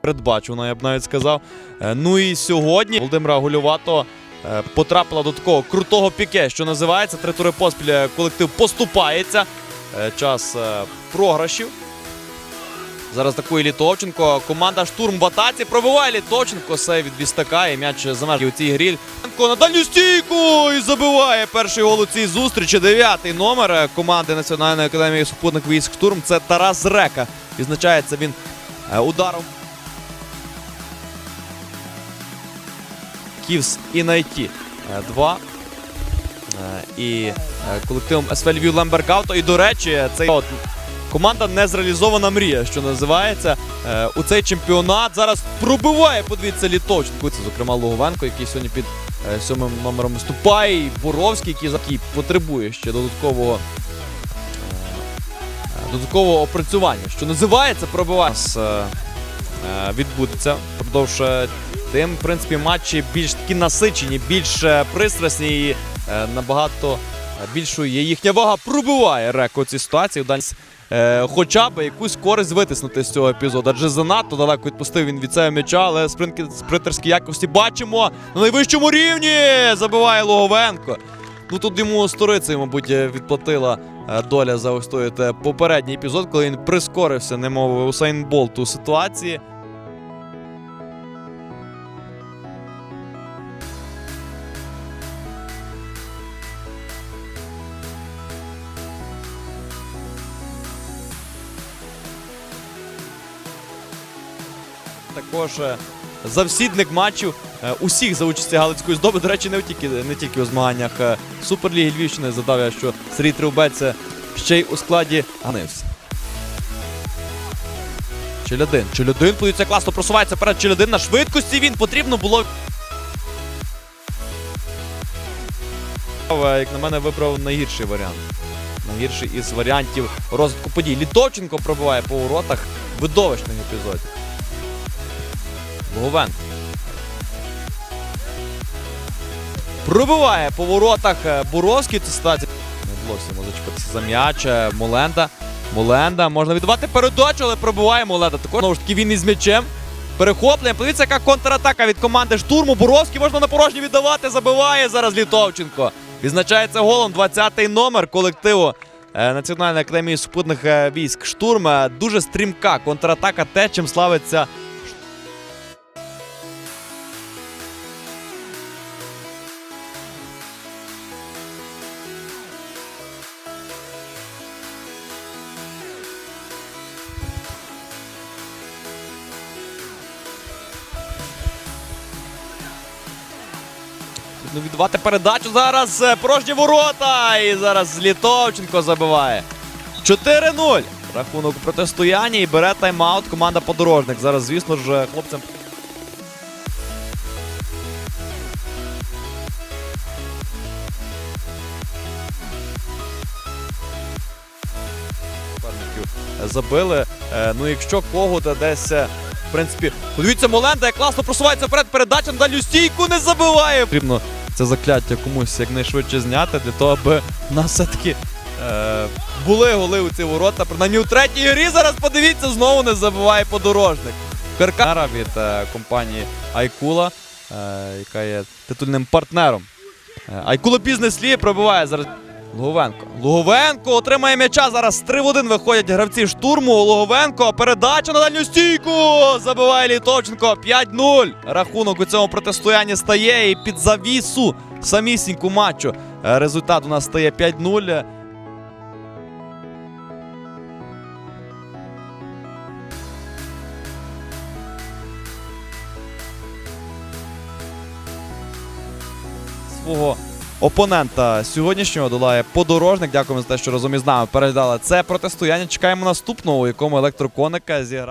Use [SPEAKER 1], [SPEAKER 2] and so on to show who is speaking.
[SPEAKER 1] передбачувано, я б навіть сказав. Е, Ну і сьогодні Володимира Гулювато е, потрапила до такого крутого піке, що називається. Три тури поспіль е, колектив поступається. Час програшів. Зараз атакує Літовченко. Команда штурм в атаці. Пробиває Літовченко. Сей від Вістака. І м'яч замерз у цій грі. На дальню стійку і забиває перший гол у цій зустрічі. Дев'ятий номер команди Національної академії супутник військ штурм. Це Тарас Река. Відзначається він ударом. Ківс і найті. Е, Два. Е, І е, колективом СВ Львів. І, до речі, цей от команда незреалізована мрія, що називається. Е, У цей чемпіонат зараз пробиває, подивіться, Літовченко. Це, зокрема, Луговенко, який сьогодні під е, сьомим номером виступає. І Боровський, який, який потребує ще додаткового. е, Додаткового опрацювання, що називається е, е, відбудеться впродовж е, тим, в принципі, матчі більш такі насичені, більш е, пристрасні і е, набагато е, більшою є їхня вага. Пробиває Реко ці ситуації. Хоча б якусь користь витиснути з цього епізоду. Адже занадто далеко відпустив він від цього м'яча, але спринтерські якості бачимо на найвищому рівні. Забиває Логовенко. Ну тут йому сторицею, мабуть, відплатила доля за ось той попередній епізод, коли він прискорився, немов у ситуації. Також е, завсідник матчів е, усіх за участі Галицької здоби. До речі, не тільки, не тільки у змаганнях е, Суперліги Львівщини задав я, що Сергій Трубець ще й у складі Ганився. Челядин. Челядин, подивіться, класно просувається перед Челядин на швидкості. Він потрібно було. Як на мене, вибрав найгірший варіант. Найгірший із варіантів розвитку подій. Літовченко пробиває по воротах видовищних епізодів. Логовенко. Пробиває по воротах е, Буровський. Це ситуація. Не вдалося йому зачепитися за м'яч. Е, Моленда. Моленда. Можна віддавати передачу, але пробиває Моленда. Також знову ж таки він із м'ячем. Перехоплення. Подивіться, яка контратака від команди штурму. Буровський можна на порожній віддавати. Забиває зараз Літовченко. Відзначається голом 20-й номер колективу е, Національної академії супутних військ штурм. Дуже стрімка контратака, те, чим славиться Ну, віддавати передачу зараз. е, Порожні ворота. І зараз Літовченко забиває. 4-0. Рахунок у протистоянні і бере тайм-аут команда подорожник. Зараз, звісно ж, хлопцям. Забили. Е, Ну, якщо Когут десь. е, В принципі, подивіться, Моленда, як класно просувається вперед, передача на дальню стійку не забиває. Потрібно це закляття комусь якнайшвидше зняти, для того, аби в нас все-таки е, були голи у ці ворота. Принаймні у третій грі зараз подивіться, знову не забуває подорожник. Каркара від е, компанії Айкула, е, яка є титульним партнером. Е, Айкула бізнес лі пробиває зараз. Луговенко. Луговенко отримає м'яча. Зараз 3 в 1 виходять гравці штурму. Луговенко. Передача на дальню стійку. Забиває Літовченко. 5-0. Рахунок у цьому протистоянні стає. І під завісу самісіньку матчу. е, Результат у нас стає 5-0. Свого опонента сьогоднішнього долає подорожник. Дякуємо за те, що разом із нами передали це протистояння. Чекаємо наступного, у якому електроконика зіграє.